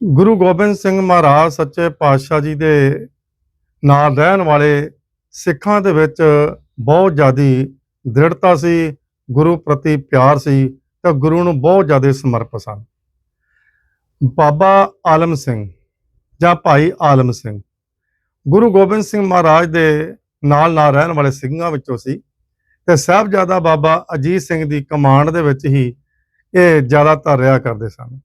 ਗੁਰੂ ਗੋਬਿੰਦ ਸਿੰਘ ਮਹਾਰਾਜ ਸੱਚੇ ਪਾਤਸ਼ਾਹ ਜੀ ਦੇ ਨਾਲ ਰਹਿਣ ਵਾਲੇ ਸਿੱਖਾਂ ਦੇ ਵਿੱਚ ਬਹੁਤ ਜ਼ਿਆਦੀ ਦ੍ਰਿੜਤਾ ਸੀ, ਗੁਰੂ ਪ੍ਰਤੀ ਪਿਆਰ ਸੀ ਤੇ ਗੁਰੂ ਨੂੰ ਬਹੁਤ ਜ਼ਿਆਦਾ ਸਮਰਪਿਤ ਸਨ। ਬਾਬਾ ਆਲਮ ਸਿੰਘ ਜਾਂ ਭਾਈ ਆਲਮ ਸਿੰਘ, ਗੁਰੂ ਗੋਬਿੰਦ ਸਿੰਘ ਮਹਾਰਾਜ ਦੇ ਨਾਲ ਨਾਲ ਰਹਿਣ ਵਾਲੇ ਸਿੰਘਾਂ ਵਿੱਚੋਂ ਸੀ ਤੇ ਸਾਹਿਬਜ਼ਾਦਾ ਬਾਬਾ ਅਜੀਤ ਸਿੰਘ ਦੀ ਕਮਾਂਡ ਦੇ ਵਿੱਚ ਹੀ ਇਹ ਜ਼ਿਆਦਾਤਰ ਰਿਹਾ ਕਰਦੇ ਸਨ।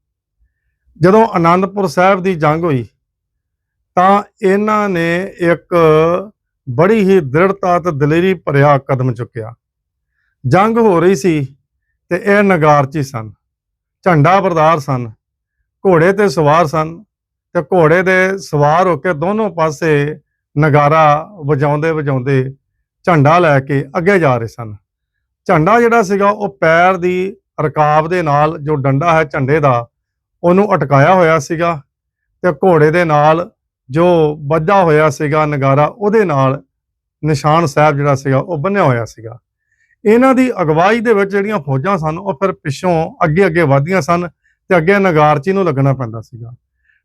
ਜਦੋਂ ਆਨੰਦਪੁਰ ਸਾਹਿਬ ਦੀ ਜੰਗ ਹੋਈ, ਤਾਂ ਇਹਨਾਂ ਨੇ ਇੱਕ ਬੜੀ ਹੀ ਦ੍ਰਿੜਤਾ ਤੇ ਦਲੇਰੀ ਭਰਿਆ ਕਦਮ ਚੁੱਕਿਆ। ਜੰਗ ਹੋ ਰਹੀ ਸੀ ਤੇ ਇਹ ਨਗਾਰਚੀ ਸਨ, ਝੰਡਾ ਬਰਦਾਰ ਸਨ, ਘੋੜੇ ਤੇ ਸਵਾਰ ਸਨ ਤੇ ਘੋੜੇ ਦੇ ਸਵਾਰ ਹੋ ਕੇ ਦੋਨੋਂ ਪਾਸੇ ਨਗਾਰਾ ਵਜਾਉਂਦੇ ਵਜਾਉਂਦੇ ਝੰਡਾ ਲੈ ਕੇ ਅੱਗੇ ਜਾ ਰਹੇ ਸਨ। ਝੰਡਾ ਜਿਹੜਾ ਸੀਗਾ ਉਹ ਪੈਰ ਦੀ ਰਕਾਬ ਦੇ ਨਾਲ ਜੋ ਡੰਡਾ ਹੈ ਝੰਡੇ ਦਾ ਉਹਨੂੰ ਅਟਕਾਇਆ ਹੋਇਆ ਸੀਗਾ ਤੇ ਘੋੜੇ ਦੇ ਨਾਲ ਜੋ ਵੱਜਾ ਹੋਇਆ ਸੀਗਾ ਨਗਾਰਾ, ਉਹਦੇ ਨਾਲ ਨਿਸ਼ਾਨ ਸਾਹਿਬ ਜਿਹੜਾ ਸੀਗਾ, ਉਹ ਬੰਨਿਆ ਹੋਇਆ ਸੀਗਾ। ਇਹਨਾਂ ਦੀ ਅਗਵਾਈ ਦੇ ਵਿੱਚ ਜਿਹੜੀਆਂ ਫੌਜਾਂ ਸਨ, ਉਹ ਫਿਰ ਪਿੱਛੋਂ ਅੱਗੇ ਅੱਗੇ ਵਧਦੀਆਂ ਸਨ ਤੇ ਅੱਗੇ ਨਗਾਰਚੀ ਨੂੰ ਲੱਗਣਾ ਪੈਂਦਾ ਸੀਗਾ।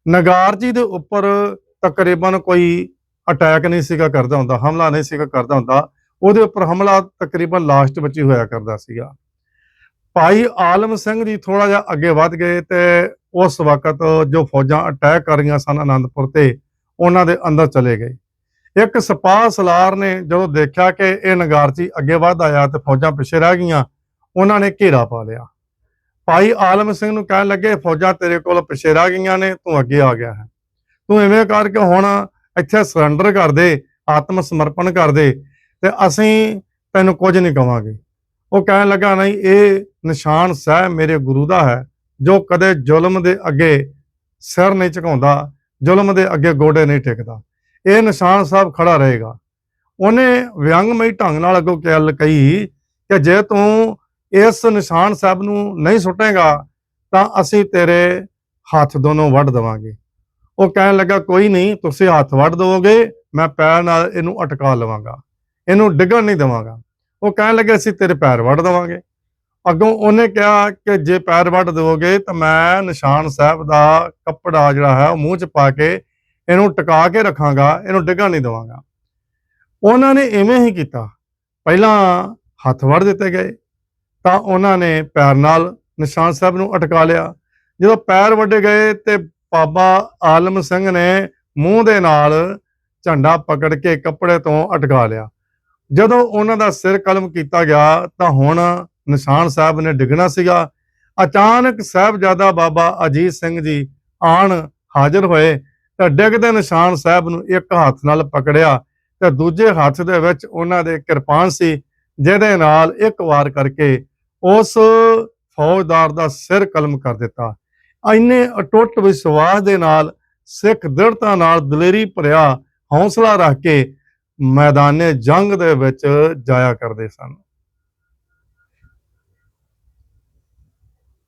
ਨਗਾਰਚੀ ਦੇ ਉੱਪਰ ਤਕਰੀਬਨ ਕੋਈ ਅਟੈਕ ਨਹੀਂ ਸੀਗਾ ਕਰਦਾ ਹੁੰਦਾ, ਹਮਲਾ ਨਹੀਂ ਸੀਗਾ ਕਰਦਾ ਹੁੰਦਾ। ਉਹਦੇ ਉੱਪਰ ਹਮਲਾ ਤਕਰੀਬਨ ਲਾਸਟ ਵਿੱਚ ਹੀ ਹੋਇਆ ਕਰਦਾ ਸੀਗਾ। ਭਾਈ ਆਲਮ ਸਿੰਘ ਜੀ ਥੋੜਾ ਜਿਹਾ ਅੱਗੇ ਵੱਧ ਗਏ ਤੇ ਉਸ ਵਕਤ ਜੋ ਫੌਜਾਂ ਅਟੈਕ ਕਰ ਰਹੀਆਂ ਸਨ ਆਨੰਦਪੁਰ ਤੇ, ਉਹਨਾਂ ਦੇ ਅੰਦਰ ਚਲੇ ਗਏ। ਇੱਕ ਸਿਪਾਹ ਸਲਾਰ ਨੇ ਜਦੋਂ ਦੇਖਿਆ ਕਿ ਇਹ ਨਗਾਰਚੀ ਅੱਗੇ ਵੱਧ ਆਇਆ ਤੇ ਫੌਜਾਂ ਪਿੱਛੇ ਰਹਿ ਗਈਆਂ, ਉਹਨਾਂ ਨੇ ਘੇਰਾ ਪਾ ਲਿਆ। ਭਾਈ ਆਲਮ ਸਿੰਘ ਨੂੰ ਕਹਿਣ ਲੱਗੇ, ਫੌਜਾਂ ਤੇਰੇ ਕੋਲ ਪਿੱਛੇ ਰਹਿ ਗਈਆਂ ਨੇ, ਤੂੰ ਅੱਗੇ ਆ ਗਿਆ ਹੈ। ਤੂੰ ਐਵੇਂ ਕਰਕੇ ਹੁਣ ਇੱਥੇ ਸਰੈਂਡਰ ਕਰ ਦੇ, ਆਤਮ ਸਮਰਪਣ ਕਰ ਦੇ ਤੇ ਅਸੀਂ ਤੈਨੂੰ ਕੁਝ ਨਹੀਂ ਕਵਾਂਗੇ। ਉਹ ਕਹਿਣ ਲੱਗਾ, ਨਹੀਂ, ਇਹ ਨਿਸ਼ਾਨ ਸਹਿ ਮੇਰੇ ਗੁਰੂ ਦਾ ਹੈ। ਜੋ ਕਦੇ ਜ਼ੁਲਮ ਦੇ ਅੱਗੇ ਸਿਰ ਨਹੀਂ ਝੁਕਾਉਂਦਾ, ਜ਼ੁਲਮ ਦੇ ਅੱਗੇ ਗੋਡੇ ਨਹੀਂ ਟੇਕਦਾ। ਇਹ ਨਿਸ਼ਾਨ ਸਾਹਿਬ ਖੜਾ ਰਹੇਗਾ। ਉਹਨੇ ਵਿਅੰਗਮਈ ਢੰਗ ਨਾਲ ਅੱਗੋਂ ਗੱਲ ਕਹੀ ਕਿ ਜੇ ਤੂੰ ਇਸ ਨਿਸ਼ਾਨ ਸਾਹਿਬ ਨੂੰ ਨਹੀਂ ਸੁੱਟੇਗਾ, ਤਾਂ ਅਸੀਂ ਤੇਰੇ ਹੱਥ ਦੋਨੋਂ ਵੱਢ ਦੇਵਾਂਗੇ। ਉਹ ਕਹਿਣ ਲੱਗਾ, ਕੋਈ ਨਹੀਂ, ਤੁਸੀਂ ਹੱਥ ਵੱਢ ਦਿਓਗੇ ਮੈਂ ਪੈਰ ਨਾਲ ਇਹਨੂੰ ਅਟਕਾ ਲਵਾਂਗਾ। ਇਹਨੂੰ ਡਿੱਗਣ ਨਹੀਂ ਦੇਵਾਂਗਾ। ਉਹ ਕਹਿਣ ਲੱਗੇ, ਅਸੀਂ ਤੇਰੇ ਪੈਰ ਵੱਢ ਦੇਵਾਂਗੇ। ਅੱਗੋਂ ਉਹਨੇ ਕਿਹਾ ਕਿ ਜੇ ਪੈਰ ਵੱਢ ਦੋਗੇ ਤਾਂ ਮੈਂ ਨਿਸ਼ਾਨ ਸਾਹਿਬ ਦਾ ਕੱਪੜਾ ਜਿਹੜਾ ਹੈ ਉਹ ਮੂੰਹ 'ਚ ਪਾ ਕੇ ਇਹਨੂੰ ਟਿਕਾ ਕੇ ਰੱਖਾਂਗਾ, ਇਹਨੂੰ ਡਿੱਗਾ ਨਹੀਂ ਦੇਵਾਂਗਾ। ਉਹਨਾਂ ਨੇ ਐਵੇਂ ਹੀ ਕੀਤਾ। ਪਹਿਲਾਂ ਹੱਥ ਵੱਢ ਦਿੱਤੇ ਗਏ, ਤਾਂ ਉਹਨਾਂ ਨੇ ਪੈਰ ਨਾਲ ਨਿਸ਼ਾਨ ਸਾਹਿਬ ਨੂੰ ਅਟਕਾ ਲਿਆ। ਜਦੋਂ ਪੈਰ ਵੱਢੇ ਗਏ ਤੇ ਬਾਬਾ ਆਲਮ ਸਿੰਘ ਨੇ ਮੂੰਹ ਦੇ ਨਾਲ ਝੰਡਾ ਪਕੜ ਕੇ ਕੱਪੜੇ ਤੋਂ ਅਟਕਾ ਲਿਆ। ਜਦੋਂ ਉਹਨਾਂ ਦਾ ਸਿਰ ਕਲਮ ਕੀਤਾ ਗਿਆ ਤਾਂ ਹੁਣ ਨਿਸ਼ਾਨ ਸਾਹਿਬ ਨੇ ਡਿੱਗਣਾ ਸੀਗਾ। ਅਚਾਨਕ ਸਾਹਿਬਜ਼ਾਦਾ ਬਾਬਾ ਅਜੀਤ ਸਿੰਘ ਜੀ ਆਣ ਹਾਜ਼ਰ ਹੋਏ ਤਾਂ ਡਿੱਗਦੇ ਨਿਸ਼ਾਨ ਸਾਹਿਬ ਨੂੰ ਇੱਕ ਹੱਥ ਨਾਲ ਪਕੜਿਆ ਤੇ ਦੂਜੇ ਹੱਥ ਦੇ ਵਿੱਚ ਉਹਨਾਂ ਦੇ ਕਿਰਪਾਨ ਸੀ, ਜਿਹਦੇ ਨਾਲ ਇੱਕ ਵਾਰ ਕਰਕੇ ਉਸ ਫੌਜਦਾਰ ਦਾ ਸਿਰ ਕਲਮ ਕਰ ਦਿੱਤਾ। ਇੰਨੇ ਅਟੁੱਟ ਵਿਸ਼ਵਾਸ ਦੇ ਨਾਲ, ਸਿੱਖ ਦ੍ਰਿੜਤਾ ਨਾਲ ਦਲੇਰੀ ਭਰਿਆ ਹੌਸਲਾ ਰੱਖ ਕੇ ਮੈਦਾਨੇ ਜੰਗ ਦੇ ਵਿੱਚ ਜਾਇਆ ਕਰਦੇ ਸਨ।